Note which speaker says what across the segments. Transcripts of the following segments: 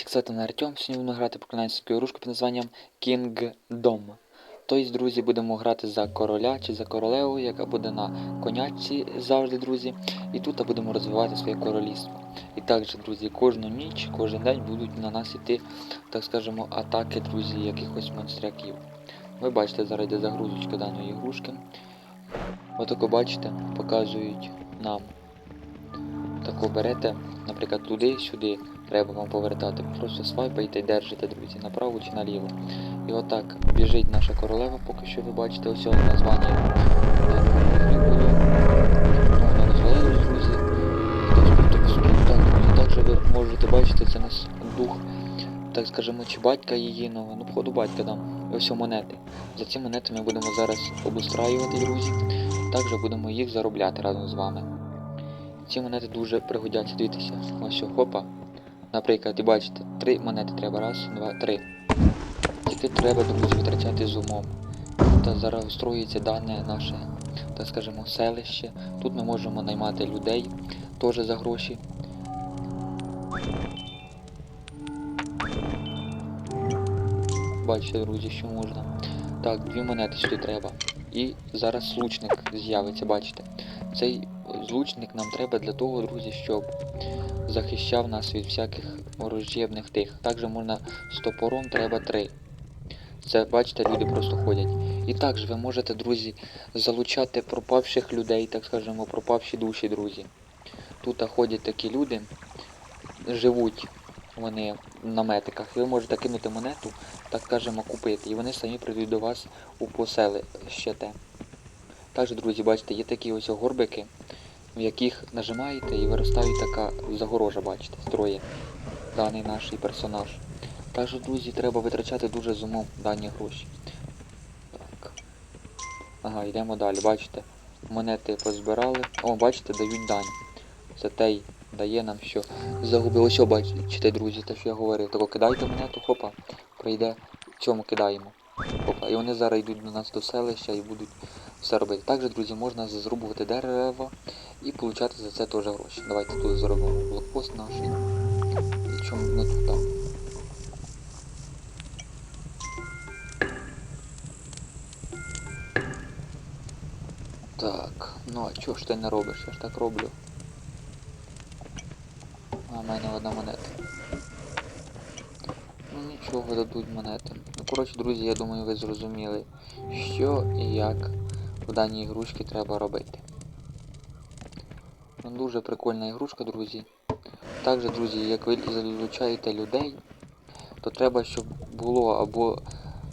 Speaker 1: Тіксати на Артем. Сьогодні будемо грати проклянську ігрушку під названням Kingdom. Тобто, друзі, будемо грати за короля чи за королеву, яка буде на конячці завжди, друзі. І тут будемо розвивати своє королівство. І також, друзі, кожну ніч, кожен день будуть на нас іти, так скажемо, атаки, друзі, якихось монстряків. Ви бачите, зараз йде загрузочка даної ігрушки. Отако бачите, показують нам. Тако берете, наприклад, туди-сюди треба вам повертати. Просто свайпаєте і держите, друзі, направо чи наліво. І отак біжить наша королева, поки що ви бачите ось названня. Вона розвалилась, друзі. Також ви можете бачити, це нас дух, так скажемо, чи батька її, ну, ну походу батька там. І ось монети. За ці монети ми будемо зараз обустраювати, друзі. Також будемо їх заробляти разом з вами. Ці монети дуже пригодяться, дивіться. Ось хопа. Наприклад, бачите, три монети треба. Раз, два, три. Тільки треба, друзі, витрачати з умом. Та зараз строїться дане наше, так скажемо, селище. Тут ми можемо наймати людей теж за гроші. Бачите, друзі, що можна. Так, дві монети сюди треба. І зараз лучник з'явиться, бачите. Цей злучник нам треба для того, друзі, щоб захищав нас від всяких ворожебних тих. Також можна з топором треба три. Це, бачите, люди просто ходять. І також ви можете, друзі, залучати пропавших людей, так скажемо, пропавші душі, друзі. Тут ходять такі люди, живуть вони в наметиках. Ви можете кинути монету, так скажемо, купити. І вони самі прийдуть до вас у поселище те. Також, друзі, бачите, є такі ось горбики, в яких нажимаєте і виростає така загорожа, бачите, строє даний наш персонаж. Також, друзі, треба витрачати дуже з умом дані гроші. Так. Ага, йдемо далі, бачите. Монети позбирали. О, бачите, дають дань. Це той дає нам, що загубили. Ось, бачите, друзі, те, що я говорив. Тако кидайте монету, хопа, прийде, чому кидаємо. Хопа. І вони зараз йдуть до нас до селища і будуть все робити. Також, друзі, можна зрубувати дерева і отримати за це теж гроші. Давайте тут зробимо блокпост наш. І чому не тут там. Так, ну а чого ж ти не робиш? Я ж так роблю. А в мене одна монета. Нічого дадуть монети. Ну коротше, друзі, я думаю, ви зрозуміли, що і як в даній ігрушці треба робити. Ну, Дуже прикольна ігрушка, друзі. Також, друзі, як ви залучаєте людей, то треба, щоб було або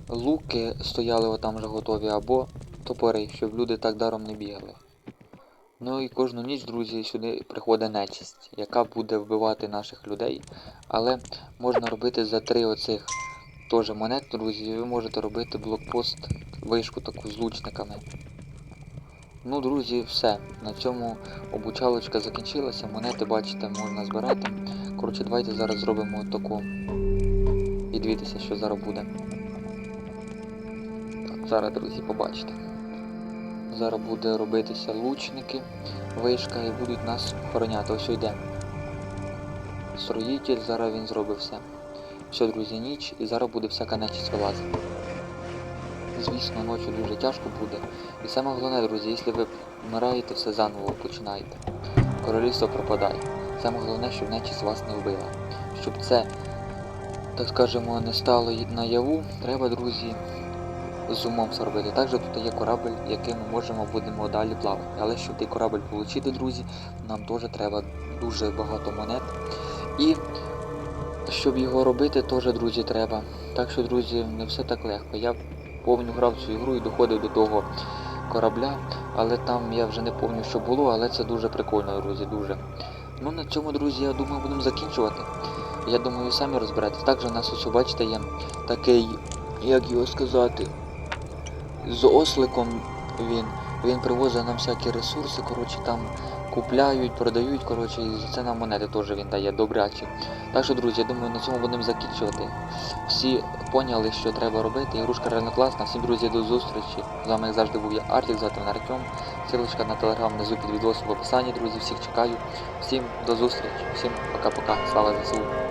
Speaker 1: луки стояли отам вже готові, або топори, щоб люди так даром не бігали. Ну і кожну ніч, друзі, сюди приходить нечисть, яка буде вбивати наших людей. Але можна робити за три оцих теж монет, друзі, ви можете робити блокпост, вишку таку з лучниками. Ну, друзі, все. На цьому обучалочка закінчилася. Монети, бачите, можна збирати. Коротше, давайте зараз зробимо таку. І дивіться, що зараз буде. Так, зараз, друзі, побачите. Зараз буде робитися лучники, вишка і будуть нас охороняти. Ось йде. Строїтель, зараз він зробить все. Все, друзі, ніч і зараз буде всяка нечість вилазити. Звісно, ночі дуже тяжко буде. І саме головне, друзі, якщо ви вмираєте, все заново починаєте. Королівство пропадає. Саме головне, щоб нечість вас не вбила. Щоб це, так скажемо, не стало наяву, треба, друзі, з умом все. Також тут є корабль, яким ми можемо будемо далі плавати. Але щоб той корабль отримати, друзі, нам теж треба дуже багато монет. І щоб його робити, теж, друзі, треба. Так що, друзі, не все так легко. Я повню грав цю ігру і доходив до того корабля, але там я вже не пам'ятаю, що було, але це дуже прикольно, друзі, дуже. Ну на цьому, друзі, я думаю, будемо закінчувати. Я думаю, самі розберетесь. Також у нас ось, бачите, є такий, як його сказати, з осликом він. Він привозить нам всякі ресурси, коротше, там купляють, продають, коротше, і це нам монети теж він дає добрячі. Так що, друзі, я думаю, на цьому будемо закінчувати. Всі поняли, що треба робити. Ігрушка реально класна. Всім друзі, до зустрічі. З вами як завжди був я Артік, звати мене Артем. Силочка на телеграм внизу під відео в описанні, друзі. Всіх чекаю. Всім до зустрічі. Всім пока-пока. Слава ЗСУ.